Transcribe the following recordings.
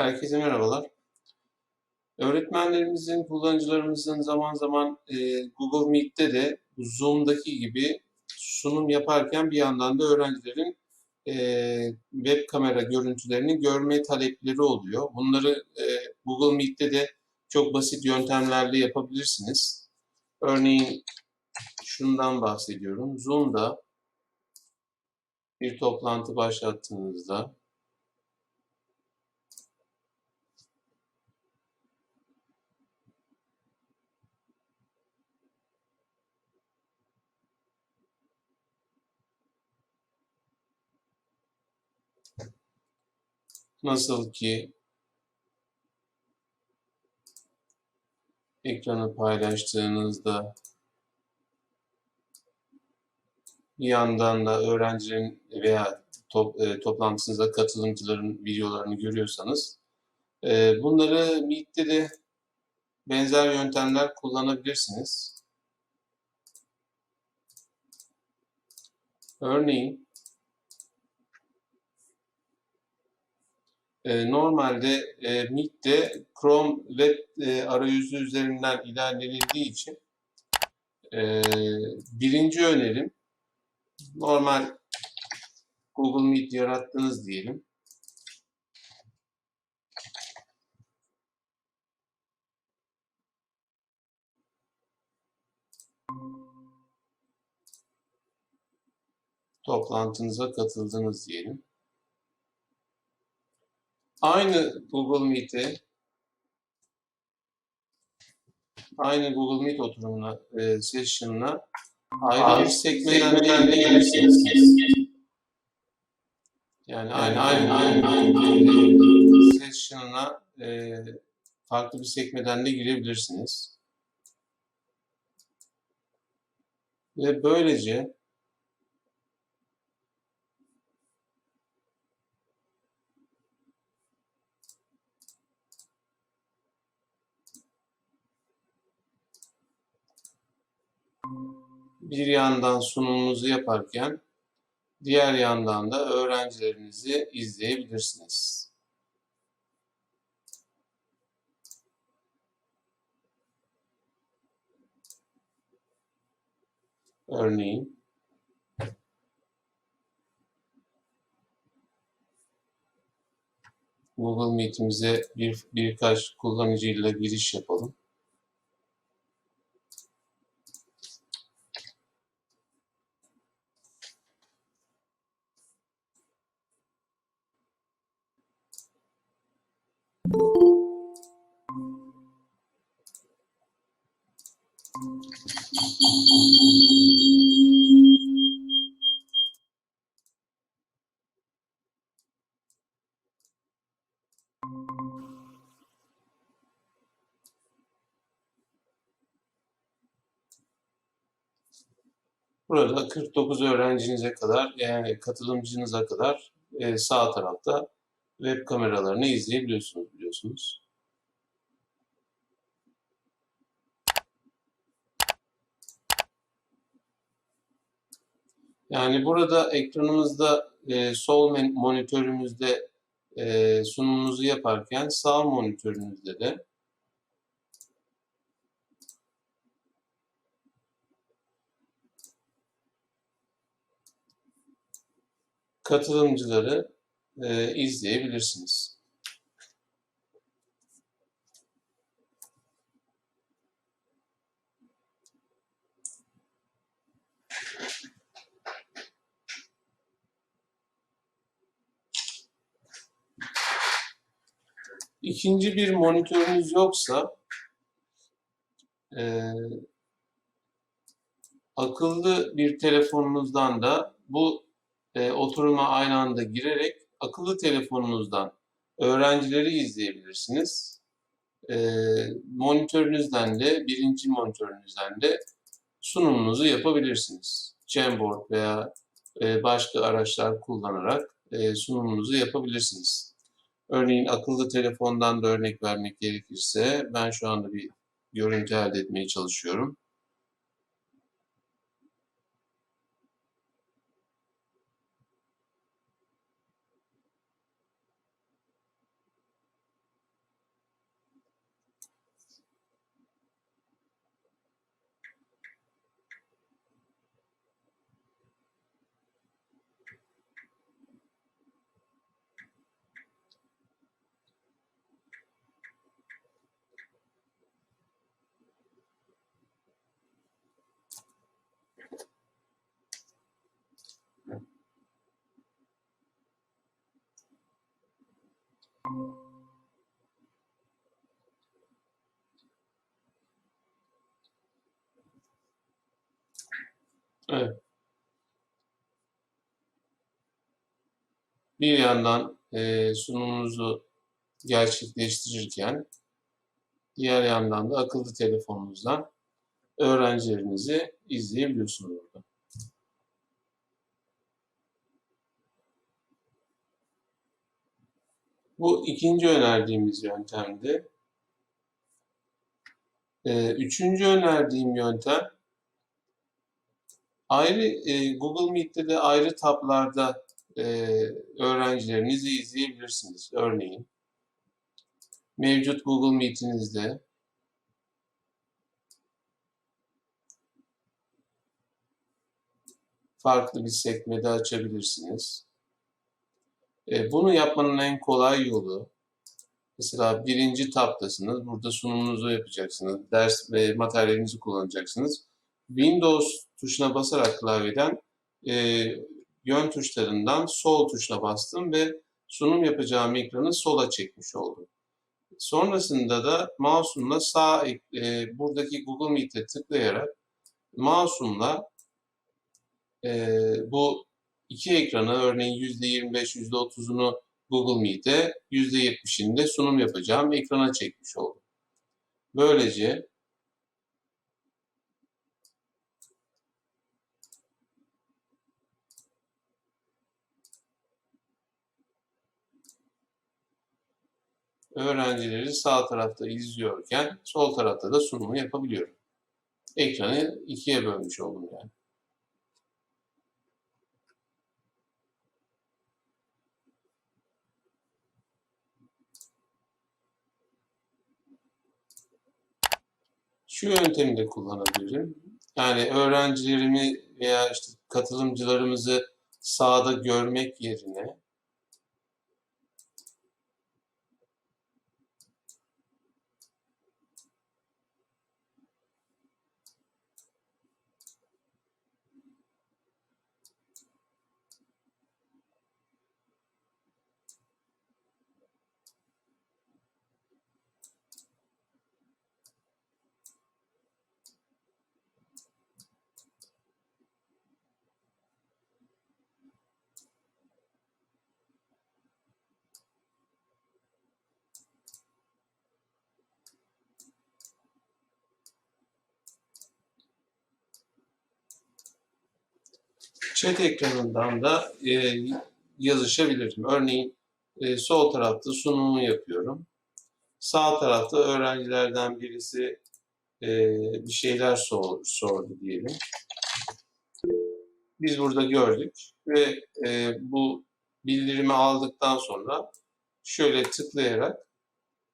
Herkese merhabalar. Öğretmenlerimizin, kullanıcılarımızın zaman zaman e, Google Meet'te de Zoom'daki gibi sunum yaparken bir yandan da öğrencilerin e, web kamera görüntülerini görme talepleri oluyor. Bunları e, Google Meet'te de çok basit yöntemlerle yapabilirsiniz. Örneğin şundan bahsediyorum. Zoom'da bir toplantı başlattığınızda Nasıl ki ekranı paylaştığınızda bir yandan da öğrencilerin veya top, e, toplantınıza katılımcıların videolarını görüyorsanız e, bunları Meet'te de benzer yöntemler kullanabilirsiniz. Örneğin E, normalde e, Meet'te Chrome web e, arayüzü üzerinden ilerlenildiği için e, birinci önerim normal Google Meet yarattınız diyelim. Toplantınıza katıldınız diyelim. Aynı Google Meet'e aynı Google Meet oturumuna, e, session'ına ayrı bir sekmeden de gelirsiniz. Yani aynı aynı aynı, aynı session'ına e, farklı bir sekmeden de girebilirsiniz. Ve böylece bir yandan sunumunuzu yaparken diğer yandan da öğrencilerinizi izleyebilirsiniz. Örneğin Google Meet'imize bir birkaç kullanıcıyla giriş yapalım. Burada 49 öğrencinize kadar yani katılımcınıza kadar e, sağ tarafta web kameralarını izleyebiliyorsunuz biliyorsunuz. Yani burada ekranımızda e, sol monitörümüzde e, sunumunuzu yaparken sağ monitörünüzde de katılımcıları e, izleyebilirsiniz. İkinci bir monitörünüz yoksa e, akıllı bir telefonunuzdan da bu e, oturuma aynı anda girerek akıllı telefonunuzdan öğrencileri izleyebilirsiniz. E, monitörünüzden de, birinci monitörünüzden de sunumunuzu yapabilirsiniz. Jamboard veya e, başka araçlar kullanarak e, sunumunuzu yapabilirsiniz. Örneğin akıllı telefondan da örnek vermek gerekirse ben şu anda bir görüntü elde etmeye çalışıyorum. Bir yandan e, sunumunuzu gerçekleştirirken diğer yandan da akıllı telefonunuzdan öğrencilerinizi izleyebiliyorsunuz burada. Bu ikinci önerdiğimiz yöntemdi. Ee, üçüncü önerdiğim yöntem ayrı e, Google Meet'te de ayrı tablarda e, öğrencilerinizi izleyebilirsiniz. Örneğin mevcut Google Meet'inizde farklı bir sekmede açabilirsiniz. E, bunu yapmanın en kolay yolu mesela birinci tabdasınız. Burada sunumunuzu yapacaksınız. Ders ve materyalinizi kullanacaksınız. Windows tuşuna basarak klavyeden e, yön tuşlarından sol tuşuna bastım ve sunum yapacağım ekranı sola çekmiş oldum. Sonrasında da mouse'umla sağ e, buradaki Google Meet'e tıklayarak mouse'umla e, bu iki ekranı örneğin %25, %30'unu Google Meet'e, %70'ini de sunum yapacağım ekrana çekmiş oldum. Böylece öğrencileri sağ tarafta izliyorken sol tarafta da sunumu yapabiliyorum. Ekranı ikiye bölmüş oldum yani. Şu yöntemi de kullanabilirim. Yani öğrencilerimi veya işte katılımcılarımızı sahada görmek yerine chat ekranından da e, yazışabilirim. Örneğin e, sol tarafta sunumu yapıyorum. Sağ tarafta öğrencilerden birisi e, bir şeyler sor, sordu diyelim. Biz burada gördük ve e, bu bildirimi aldıktan sonra şöyle tıklayarak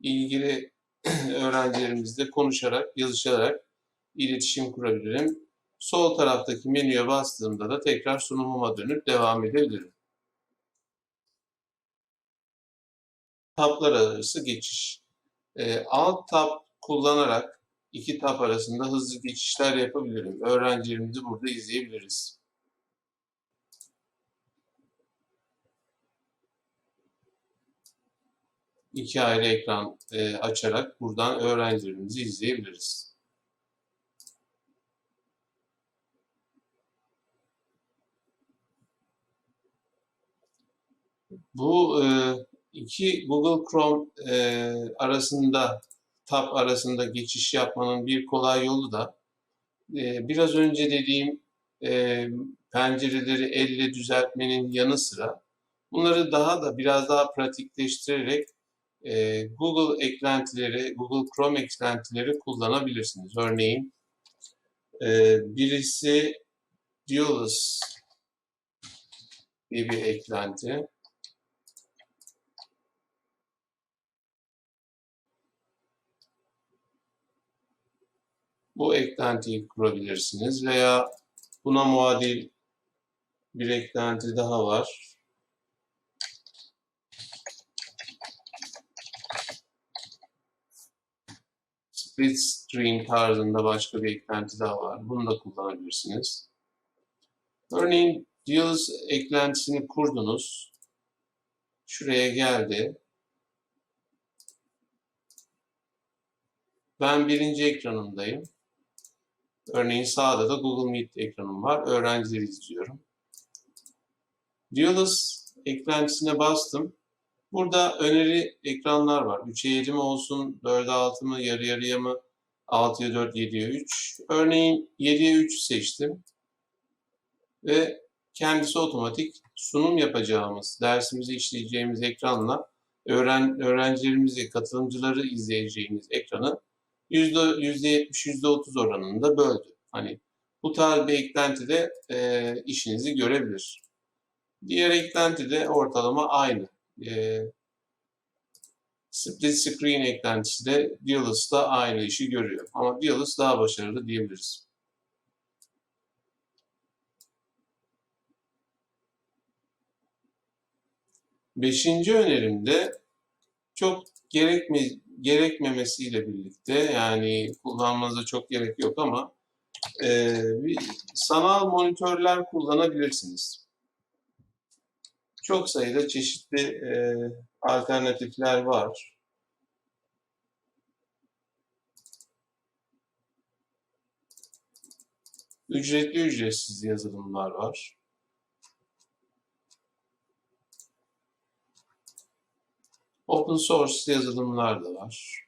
ilgili öğrencilerimizle konuşarak, yazışarak iletişim kurabilirim. Sol taraftaki menüye bastığımda da tekrar sunumuma dönüp devam edebilirim. Tablar arası geçiş. E, alt tab kullanarak iki tab arasında hızlı geçişler yapabilirim. Öğrencilerimizi burada izleyebiliriz. İki ayrı ekran e, açarak buradan öğrencilerimizi izleyebiliriz. Bu e, iki Google Chrome e, arasında, tab arasında geçiş yapmanın bir kolay yolu da e, biraz önce dediğim e, pencereleri elle düzeltmenin yanı sıra bunları daha da biraz daha pratikleştirerek e, Google eklentileri, Google Chrome eklentileri kullanabilirsiniz. Örneğin e, birisi Duelist diye bir eklenti. bu eklentiyi kurabilirsiniz veya buna muadil bir eklenti daha var. Split string tarzında başka bir eklenti daha var. Bunu da kullanabilirsiniz. Örneğin Deals eklentisini kurdunuz. Şuraya geldi. Ben birinci ekranındayım. Örneğin sağda da Google Meet ekranım var. Öğrencileri izliyorum. Diyoruz eklentisine bastım. Burada öneri ekranlar var. 3'e 7 mi olsun, 4'e 6 mı, yarı yarıya mı, 6'ya 4, 7'ye 3. Örneğin 7'ye 3 seçtim. Ve kendisi otomatik sunum yapacağımız, dersimizi işleyeceğimiz ekranla öğren, öğrencilerimizi, katılımcıları izleyeceğimiz ekranı %70, %30 oranında böldü. Hani bu tarz bir eklenti de e, işinizi görebilir. Diğer eklenti de ortalama aynı. E, split screen eklentisi de Dialus'ta aynı işi görüyor. Ama Dialus daha başarılı diyebiliriz. Beşinci önerimde çok gerekme, gerekmemesiyle birlikte yani kullanmanıza çok gerek yok ama e, bir sanal monitörler kullanabilirsiniz. Çok sayıda çeşitli e, alternatifler var. Ücretli ücretsiz yazılımlar var. Open source yazılımlar da var.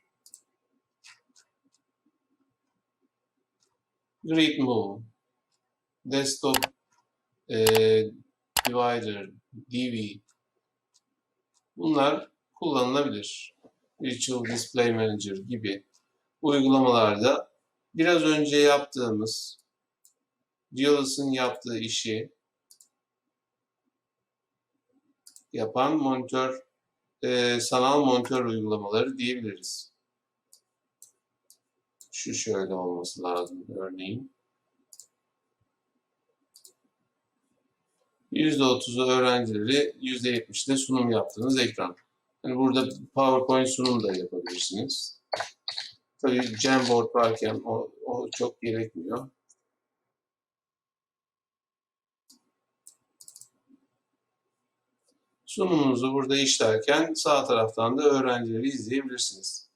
Gridmove, Desktop e, Divider, DV bunlar kullanılabilir. Virtual Display Manager gibi uygulamalarda biraz önce yaptığımız Dialus'ın yaptığı işi yapan monitör e, sanal monitör uygulamaları diyebiliriz. Şu şöyle olması lazım örneğin. %30'u öğrencileri %70'de sunum yaptığınız ekran. Yani burada PowerPoint sunum da yapabilirsiniz. Tabii Jamboard varken o, o çok gerekmiyor. Sunumunuzu burada işlerken sağ taraftan da öğrencileri izleyebilirsiniz.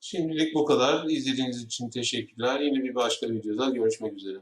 Şimdilik bu kadar. İzlediğiniz için teşekkürler. Yine bir başka videoda görüşmek üzere.